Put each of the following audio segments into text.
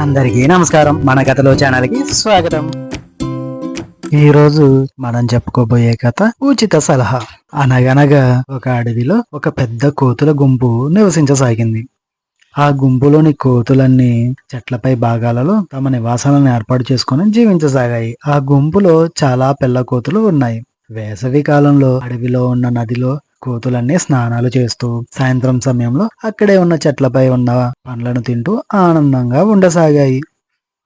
అందరికీ నమస్కారం. మన కథలో ఛానల్కి స్వాగతం. ఈ రోజు మనం చెప్పుకోబోయే కథ ఉచిత సలహా. అనగనగా ఒక అడవిలో ఒక పెద్ద కోతుల గుంపు నివసించసాగింది. ఆ గుంపులోని కోతులన్నీ చెట్లపై భాగాలలో తమ నివాసాలను ఏర్పాటు చేసుకుని జీవించసాగాయి. ఆ గుంపులో చాలా పిల్ల కోతులు ఉన్నాయి. వేసవి కాలంలో అడవిలో ఉన్న నదిలో కోతులన్నీ స్నానాలు చేస్తూ సాయంత్రం సమయంలో అక్కడే ఉన్న చెట్లపై ఉన్న పండ్లను తింటూ ఆనందంగా ఉండసాగాయి.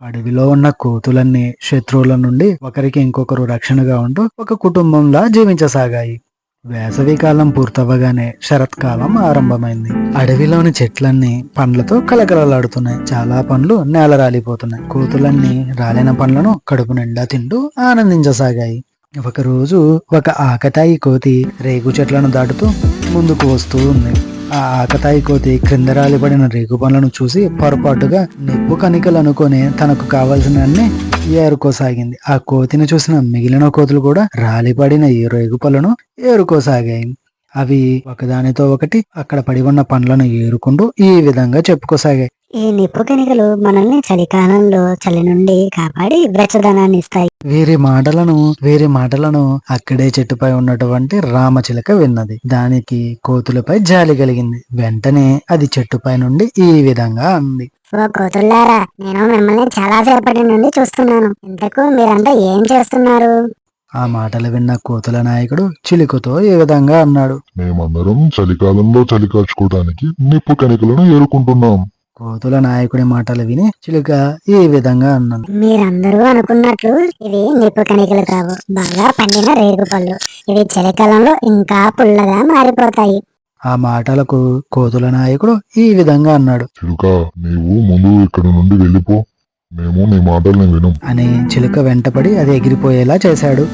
అడవిలో ఉన్న కోతులన్నీ శత్రువుల నుండి ఒకరికి ఇంకొకరు రక్షణగా ఉంటూ ఒక కుటుంబంలా జీవించసాగాయి. వేసవి కాలం శరత్కాలం ఆరంభమైంది. అడవిలోని చెట్లన్నీ పండ్లతో కలకలలాడుతున్నాయి చాలా పండ్లు నేల రాలిపోతున్నాయి. కోతులన్నీ రాలిన పండ్లను కడుపు నిండా తింటూ ఆనందించసాగాయి. ఒకరోజు ఒక ఆకతాయి కోతి రేగు చెట్లను దాటుతూ ముందుకు వస్తూ ఉంది. ఆ ఆకతాయి కోతి క్రింద రాలిపడిన రేగు పండ్లను చూసి పొరపాటుగా నిప్పు కణికలు అనుకొని తనకు కావలసిన అన్ని ఏరుకోసాగింది. ఆ కోతిని చూసిన మిగిలిన కోతులు కూడా రాలిపడిన ఈ రేగు పళ్ళను ఏరుకోసాగాయి. అవి ఒకదానితో ఒకటి అక్కడ పడి ఉన్న పండ్లను ఏరుకుంటూ ఈ విధంగా చెప్పుకోసాగాయి. ఈ నిప్పు కణికలు మనల్ని చలికాలంలో చలి నుండి కాపాడి వెచ్చదనాన్ని ఇస్తాయి. వీరి మాటలను వీరి మాటలను అక్కడే చెట్టుపై ఉన్నటువంటి రామచిలక విన్నది. దానికి కోతులపై జాలి కలిగింది. వెంటనే అది చెట్టుపై నుండి ఈ విధంగా అంది. ఓ కోతుల్లారా నేను మిమ్మల్ని చాలా సేపటి నుండి చూస్తున్నాను. ఇంతకు మీరంతా ఏం చేస్తున్నారు? ఆ మాటలు విన్న కోతుల నాయకుడు చిలుకతో ఈ విధంగా అన్నాడు. మేమందరం చలికాలంలో చలి కాచుకోవడానికి నిప్పు కణికలను ఏరుకుంటున్నాం. కోతుల నాయకుడి మాటలు విని చిలుక ఈ విధంగా అన్నది. మీరందరూ అనుకున్నట్లు ఇవి నిప్పు కణికలు కావు. బాగా పండిన రేగు పళ్ళు. ఇవి చలికాలంలో ఇంకా పుల్లగా మారిపోతాయి. ఆ మాటలకు కోతుల నాయకుడు ఈ విధంగా అన్నాడు. చిలుక నీవు ముందు ఇక్కడ నుండి వెళ్ళిపో. మేము నీ మాటల్ని వినం. అని చిలుక వెంటపడి అది ఎగిరిపోయేలా చేశాడు.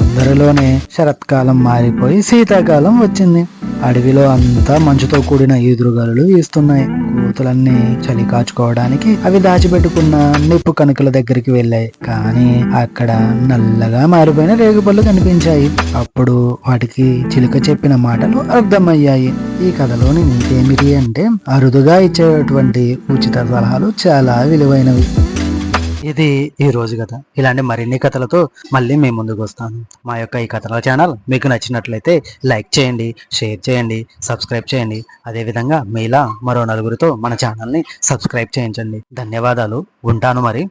అందరిలోనే శరత్కాలం మారిపోయి శీతాకాలం వచ్చింది. అడవిలో అంతా మంచుతో కూడిన ఈదురుగాలులు వీస్తున్నాయి. కోతులన్నీ చలి కాచుకోవడానికి అవి దాచిపెట్టుకున్న నిప్పు కణుకల దగ్గరికి వెళ్ళాయి. కానీ అక్కడ నల్లగా మారిపోయిన రేగుపళ్ళు కనిపించాయి. అప్పుడు వాటికి చిలుక చెప్పిన మాటలు అర్థమయ్యాయి. ఈ కథలోని నీతేమిటి అంటే అరుదుగా ఇచ్చేటువంటి ఉచిత సలహాలు చాలా విలువైనవి. ఇది ఈ రోజు కథ. ఇలాంటి మరిన్ని కథలతో మళ్ళీ మేము ముందుకు వస్తాను. మా యొక్క ఈ కథల ఛానల్ మీకు నచ్చినట్లయితే లైక్ చేయండి షేర్ చేయండి సబ్స్క్రైబ్ చేయండి. అదేవిధంగా మీలా మరో నలుగురితో మన ఛానల్ని సబ్స్క్రైబ్ చేయించండి. ధన్యవాదాలు. ఉంటాను మరి.